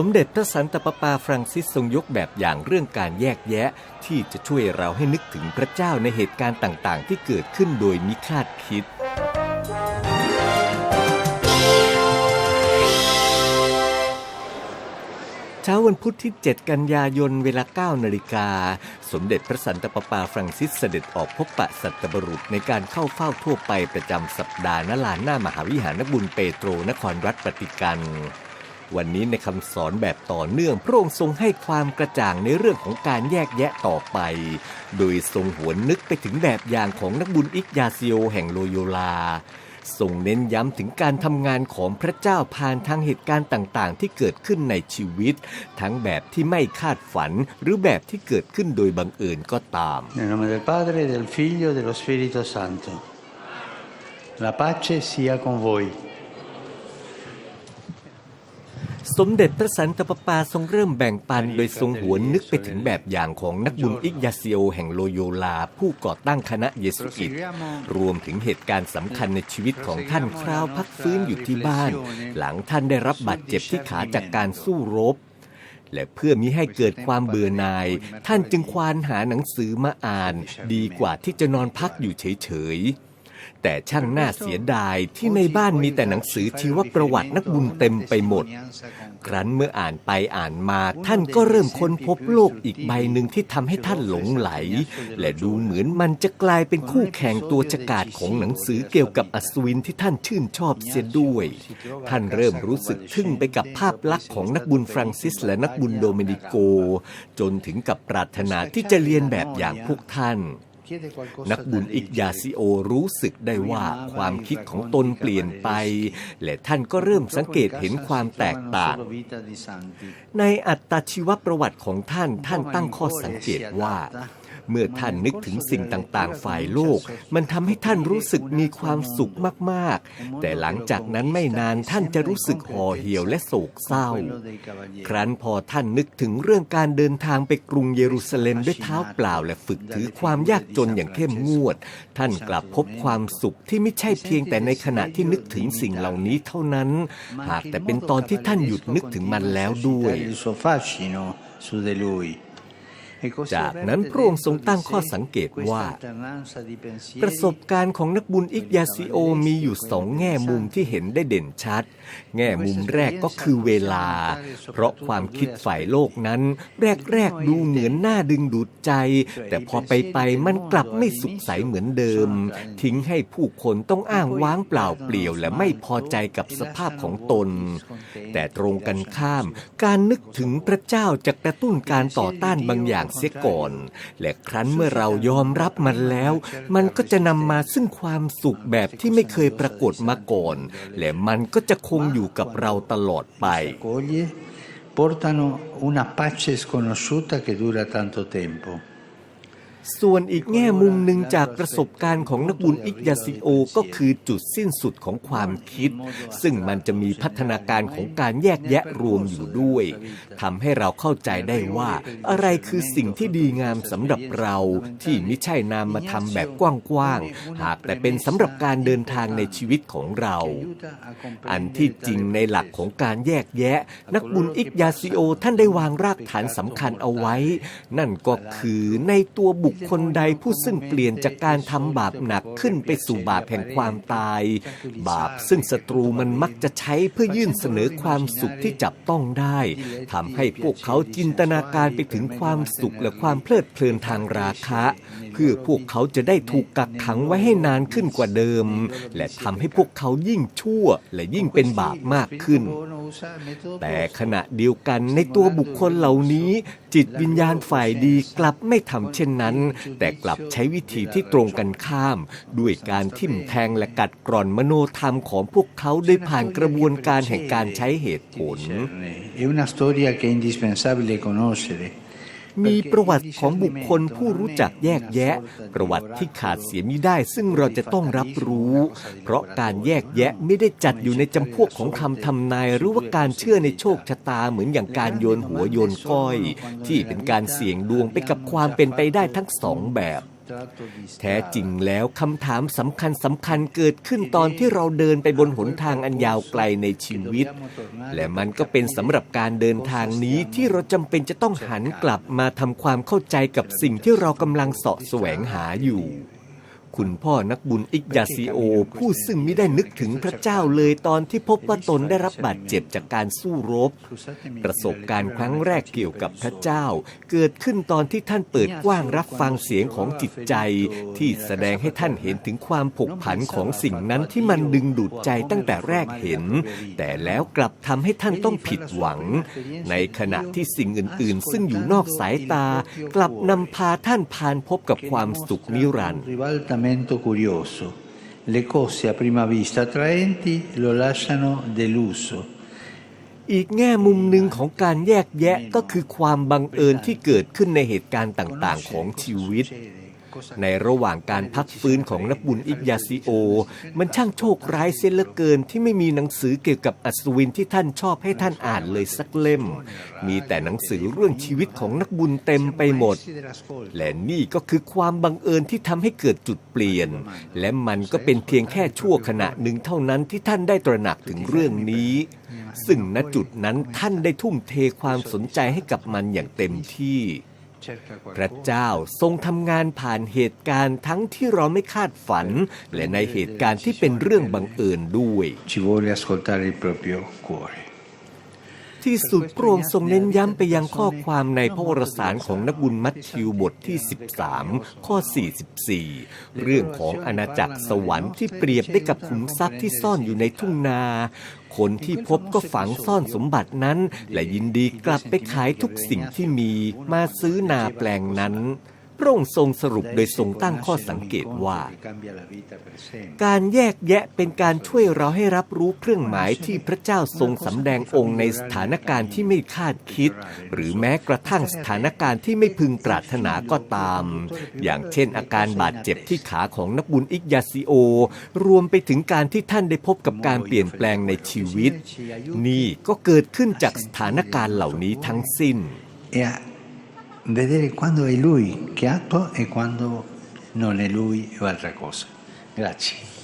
สมเด็จพระสันตะปาปาฟรังซิสทรงยกแบบอย่างเรื่องการแยกแยะ ที่จะช่วยเราให้นึกถึงพระเจ้าในเหตุการณ์ต่างๆ ที่เกิดขึ้นโดยมิคาดคิด เช้าวันพุธที่ 7 กันยายนเวลา 9 นาฬิกา สมเด็จพระสันตะปาปาฟรังซิสเสด็จออกพบปะสัตบรุษในการเข้าเฝ้าทั่วไปประจำสัปดาห์ณลานหน้ามหาวิหารบุญเปโตรนครรัฐปฏิกัน วันนี้ในคำสอนแบบต่อเนื่องพระองค์ทรงให้ความกระจ่างในเรื่องของการแยกแยะต่อไป โดยทรงหวนนึกไปถึงแบบอย่างของนักบุญอิกยาซิโอแห่งโลโยลาทรงเน้นย้ำถึงการทำงานของพระเจ้าผ่านทางเหตุการณ์ต่างๆ ที่เกิดขึ้นในชีวิต ทั้งแบบที่ไม่คาดฝันหรือแบบที่เกิดขึ้นโดยบังเอิญก็ตาม La pace sia con voi. สมเด็จพระสันตะปาปาทรงเริ่มแบ่งปันโดยทรงหวนนึกไปถึงแบบอย่างของนักบุญอิกยาเซิโอแห่งโลโยลา ผู้ก่อตั้งคณะเยสุอิต รวมถึงเหตุการณ์สำคัญในชีวิตของท่านคราวพักฟื้นอยู่ที่บ้าน หลังท่านได้รับบาดเจ็บที่ขาจากการสู้รบ และเพื่อมิให้เกิดความเบื่อหน่าย ท่านจึงควานหาหนังสือมาอ่าน ดีกว่าที่จะนอนพักอยู่เฉยๆ แต่ช่างน่าเสียดายที่ในบ้านมีแต่หนังสือชีวประวัตินักบุญเต็มไปหมด ครั้นเมื่ออ่านไปอ่านมาท่านก็เริ่มค้นพบโลกอีกใบหนึ่งที่ทำให้ท่านหลงไหล และดูเหมือนมันจะกลายเป็นคู่แข่งตัวฉกาจของหนังสือเกี่ยวกับอัศวินที่ท่านชื่นชอบเสียด้วย ท่านเริ่มรู้สึกทึ่งไปกับภาพลักษณ์ของนักบุญฟรังซิส และนักบุญโดเมนิโก จนถึงกับปรารถนาที่จะเรียนแบบอย่างพวกท่าน นักบุญอิกยาซิโอรู้สึกได้ว่าความคิดของตนเปลี่ยนไป และท่านก็เริ่มสังเกตเห็นความแตกต่าง ในอัตชีวประวัติของท่านท่านตั้งข้อสังเกตว่า เมื่อท่านนึกถึงสิ่งต่างๆ ฝ่ายโลก มันทำให้ท่านรู้สึกมีความสุขมากๆ แต่หลังจากนั้นไม่นานท่านจะรู้สึกห่อเหี่ยวและโศกเศร้า ครั้นพอท่านนึกถึงเรื่องการเดินทางไปกรุงเยรูซาเล็มด้วยเท้าเปล่า และฝึกถือความยากจนอย่างเข้มงวด ท่านกลับพบความสุขที่ไม่ใช่เพียงแต่ในขณะที่นึกถึงสิ่งเหล่านี้เท่านั้น หากแต่เป็นตอนที่ท่านหยุดนึกถึงมันแล้วด้วย จากนั้นพระองค์ทรงตั้งข้อสังเกตว่า ประสบการณ์ของนักบุญอิกยาซิโอมีอยู่สองแง่มุมที่เห็นได้เด่นชัด แง่มุมแรกก็คือเวลา เพราะความคิดฝ่ายโลกนั้น แรกๆดูเหมือนน่าดึงดูดใจ แต่พอไปไปมันกลับไม่สุขใสเหมือนเดิม ทิ้งให้ผู้คนต้องอ้างว้างเปล่าเปลี่ยวและไม่พอใจกับสภาพของตน แต่ตรงกันข้าม การนึกถึงพระเจ้าจะกระตุ้นการต่อต้านบางอย่างเสียก่อน และครั้นเมื่อเรายอมรับมันแล้ว มันก็จะนำมาซึ่งความสุขแบบที่ไม่เคยปรากฏมาก่อน และมันก็จะคงอยู่กับเราตลอดไป accoglie portano una pace sconosciuta che dura tanto tempo. ส่วนอีกแง่มุมหนึ่งจากประสบการณ์ของนักบุญอิกยาซิโอ ก็คือจุดสิ้นสุดของความคิด ซึ่งมันจะมีพัฒนาการของการแยกแยะรวมอยู่ด้วยทำให้เราเข้าใจได้ว่า อะไรคือสิ่งที่ดีงามสำหรับเราที่ไม่ใช่นามมาทำแบบกว้างๆ หากแต่เป็นสำหรับการเดินทางในชีวิตของเรา อันที่จริงในหลักของการแยกแยะ นักบุญอิกยาซิโอ ท่านได้วางรากฐานสำคัญเอาไว้ นั่นก็คือในตัวบุคคลใดผู้ซึ่งเปลี่ยนจากการทำบาปหนักขึ้นไปสู่บาปแห่งความตาย บาปซึ่งศัตรูมันมักจะใช้เพื่อยื่นเสนอความสุขที่จับต้องได้ทำให้พวกเขาจินตนาการไปถึงความสุขและความเพลิดเพลินทางราคะ เพื่อพวกเขาจะได้ถูกกักขังไว้ให้นานขึ้นกว่าเดิม และทำให้พวกเขายิ่งชั่วและยิ่งเป็นบาปมากขึ้น แต่ขณะเดียวกันในตัวบุคคลเหล่านี้ จิตวิญญาณฝ่ายดีกลับไม่ทำเช่นนั้นแต่กลับใช้วิธีที่ตรงกันข้าม ด้วยการทิ่มแทงและกัดกร่อนมโนธรรมของพวกเขาโดยผ่านกระบวนการแห่งการใช้เหตุผล มีประวัติของบุคคลผู้รู้จักแยกแยะ ประวัติที่ขาดเสียมิได้ ซึ่งเราจะต้องรับรู้ เพราะการแยกแยะไม่ได้จัดอยู่ในจำพวกของคำทำนาย หรือว่าการเชื่อในโชคชะตาเหมือนอย่างการโยนหัวโยนก้อย ที่เป็นการเสี่ยงดวงไปกับความเป็นไปได้ทั้งสองแบบ แท้จริงแล้วคำถามสำคัญสำคัญเกิดขึ้นตอนที่เราเดินไปบนหนทางอันยาวไกลในชีวิต และมันก็เป็นสำหรับการเดินทางนี้ที่เราจำเป็นจะต้องหันกลับมาทำความเข้าใจกับสิ่งที่เรากำลังเสาะแสวงหาอยู่ คุณพ่อนักบุญอิกยาซิโอ ผู้ซึ่งไม่ได้นึกถึงพระเจ้าเลยตอนที่พบว่าตนได้รับบาดเจ็บจากการสู้รบ Scusatemi, ประสบการณ์ครั้งแรกเกี่ยวกับพระเจ้า เกิดขึ้นตอนที่ท่านเปิดกว้างรับฟังเสียงของจิตใจ ที่แสดงให้ท่านเห็นถึงความผกผันของสิ่งนั้นที่มันดึงดูดใจตั้งแต่แรกเห็น แต่แล้วกลับทำให้ท่านต้องผิดหวัง ในขณะที่สิ่งอื่น ๆ ซึ่งอยู่นอกสายตา กลับนำพาท่านพานพบกับความสุขนิรันดร์ Un ribaltamento curioso. Le cose a prima vista attraenti lo lasciano deluso. อีกแง่มุมหนึ่งของการแยกแยะก็คือความบังเอิญที่เกิดขึ้นในเหตุการณ์ต่างๆ ของชีวิต ในระหว่างการพักฟื้นของนักบุญอิกยาซิโอ มันช่างโชคร้ายเสียเหลือเกินที่ไม่มีหนังสือเกี่ยวกับอัศวินที่ท่านชอบให้ท่านอ่านเลยสักเล่ม มีแต่หนังสือเรื่องชีวิตของนักบุญเต็มไปหมด และนี่ก็คือความบังเอิญที่ทำให้เกิดจุดเปลี่ยน และมันก็เป็นเพียงแค่ชั่วขณะหนึ่งเท่านั้นที่ท่านได้ตระหนักถึงเรื่องนี้ ซึ่งณจุดนั้นท่านได้ทุ่มเทความสนใจให้กับมันอย่างเต็มที่ พระเจ้าทรงทำงานผ่านเหตุการณ์ทั้งที่เราไม่คาดฝัน และในเหตุการณ์ที่เป็นเรื่องบังเอิญด้วย Ci vuole ascoltare il proprio cuore. ที่สุดพระองค์ทรงเน้นย้ำไปยังข้อความในพระวรสารของนักบุญมัทธิวบทที่ 13 ข้อ 44 เรื่องของอาณาจักรสวรรค์ที่เปรียบได้กับขุมทรัพย์ที่ซ่อนอยู่ในทุ่งนา คนที่พบก็ฝังซ่อนสมบัตินั้น และยินดีกลับไปขายทุกสิ่งที่มีมาซื้อนาแปลงนั้น พระองค์ทรงสรุปโดยทรงตั้งข้อสังเกตว่า การแยกแยะเป็นการช่วยเราให้รับรู้เครื่องหมายที่พระเจ้าทรงสำแดงองค์ในสถานการณ์ที่ไม่คาดคิด หรือแม้กระทั่งสถานการณ์ที่ไม่พึงปรารถนาก็ตาม อย่างเช่นอาการบาดเจ็บที่ขาของนักบุญอิกยาซิโอ รวมไปถึงการที่ท่านได้พบกับการเปลี่ยนแปลงในชีวิต นี่ก็เกิดขึ้นจากสถานการณ์เหล่านี้ทั้งสิ้น E a vedere quando è lui che attua e quando non è lui o altra cosa. Grazie.